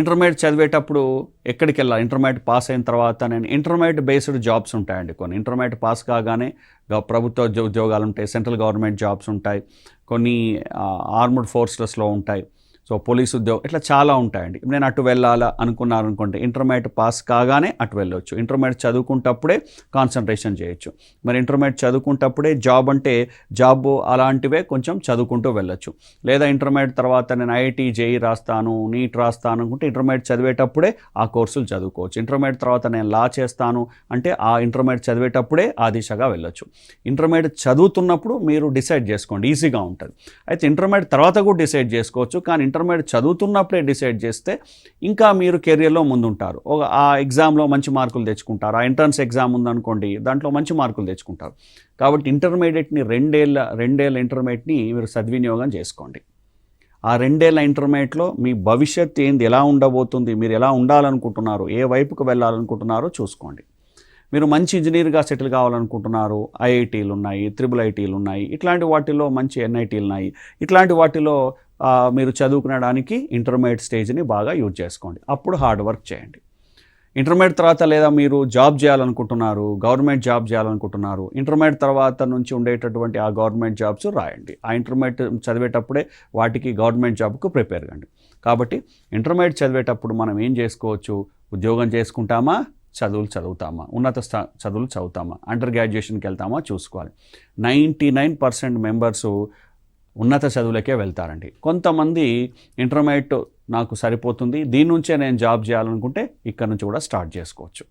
Intermediate చదివేటప్పుడు ఎక్కడికి వెళ్ళాలి ఇంటర్మీడియట్ పాస్ అయిన తర్వాత నేను ఇంటర్మీడియట్ బేస్డ్ జాబ్స్ ఉంటాయండి కొన్ని. ఇంటర్మీడియట్ పాస్ కాగానే ప్రభుత్వ ఉద్యోగాలు ఉంటాయి సెంట్రల్ గవర్నమెంట్ జాబ్స్ ఉంటాయి కొన్ని ఆర్మడ్ ఫోర్సెస్లో ఉంటాయి. సో పోలీస్ ఉద్యోగం ఇట్లా చాలా ఉంటాయండి. నేను అటు వెళ్ళాలా అనుకున్నాను అనుకుంటే ఇంటర్మీడియట్ పాస్ కాగానే అటు వెళ్ళొచ్చు. ఇంటర్మీడియట్ చదువుకుంటప్పుడే కాన్సన్ట్రేషన్ చేయొచ్చు. మరి ఇంటర్మీడియట్ చదువుకుంటప్పుడే జాబ్ అంటే జాబ్ అలాంటివే కొంచెం చదువుకుంటూ వెళ్ళొచ్చు. లేదా ఇంటర్మీడియట్ తర్వాత నేను ఐఐటి జేఈ రాస్తాను నీట్ రాస్తాను అనుకుంటే ఇంటర్మీడియట్ చదివేటప్పుడే ఆ కోర్సులు చదువుకోవచ్చు. ఇంటర్మీడియట్ తర్వాత నేను లా చేస్తాను అంటే ఆ ఇంటర్మీడియట్ చదివేటప్పుడే ఆ దిశగా వెళ్ళొచ్చు. ఇంటర్మీడియట్ చదువుతున్నప్పుడు మీరు డిసైడ్ చేసుకోండి. ఈజీగా ఉంటుంది. అయితే ఇంటర్మీడియట్ తర్వాత కూడా డిసైడ్ చేసుకోవచ్చు. కానీ ఇంటర్మీడియట్ చదువుతున్నప్పుడే డిసైడ్ చేస్తే ఇంకా మీరు కెరియర్లో ముందుంటారు. ఒక ఆ ఎగ్జామ్లో మంచి మార్కులు తెచ్చుకుంటారు. ఆ ఎంట్రన్స్ ఎగ్జామ్ ఉందనుకోండి దాంట్లో మంచి మార్కులు తెచ్చుకుంటారు. కాబట్టి ఇంటర్మీడియట్ని రెండేళ్ళ రెండేళ్ళ ఇంటర్మీడియట్ని మీరు సద్వినియోగం చేసుకోండి. ఆ రెండేళ్ళ ఇంటర్మీడియట్లో మీ భవిష్యత్ ఏంది ఎలా ఉండబోతుంది మీరు ఎలా ఉండాలనుకుంటున్నారు ఏ వైపుకు వెళ్ళాలనుకుంటున్నారో చూసుకోండి. మీరు మంచి ఇంజనీర్గా సెటిల్ కావాలనుకుంటున్నారు. ఐఐటీలు ఉన్నాయి త్రిబుల్ ఐటీలు ఉన్నాయి ఇట్లాంటి వాటిలో మంచి ఎన్ఐటీలు ఉన్నాయి ఇట్లాంటి వాటిలో మీరు చదువుకునడానికి ఇంటర్మీడియట్ స్టేజ్ని బాగా యూజ్ చేసుకోండి. అప్పుడు హార్డ్ వర్క్ చేయండి. ఇంటర్మీడియట్ తర్వాత లేదా మీరు జాబ్ చేయాలనుకుంటున్నారు గవర్నమెంట్ జాబ్ చేయాలనుకుంటున్నారు ఇంటర్మీడియట్ తర్వాత నుంచి ఉండేటటువంటి ఆ గవర్నమెంట్ జాబ్స్ రాయండి. ఆ ఇంటర్మీడియట్ చదివేటప్పుడే వాటికి గవర్నమెంట్ జాబ్కు ప్రిపేర్ కండి. కాబట్టి ఇంటర్మీడియట్ చదివేటప్పుడు మనం ఏం చేసుకోవచ్చు? ఉద్యోగం చేసుకుంటామా? చదువులు చదువుతామా? ఉన్నత స్థా చదువులు చదువుతామా? అండర్ గ్రాడ్యుయేషన్కి వెళ్తామా? చూసుకోవాలి. నైంటీ నైన్ పర్సెంట్ మెంబర్సు ఉన్నత చదువులకే వెళ్తారండి. కొంతమంది ఇంటర్మీడియట్ నాకు సరిపోతుంది దీని నుంచే నేను జాబ్ చేయాలనుకుంటే ఇక్కడ నుంచి కూడా స్టార్ట్ చేసుకోవచ్చు.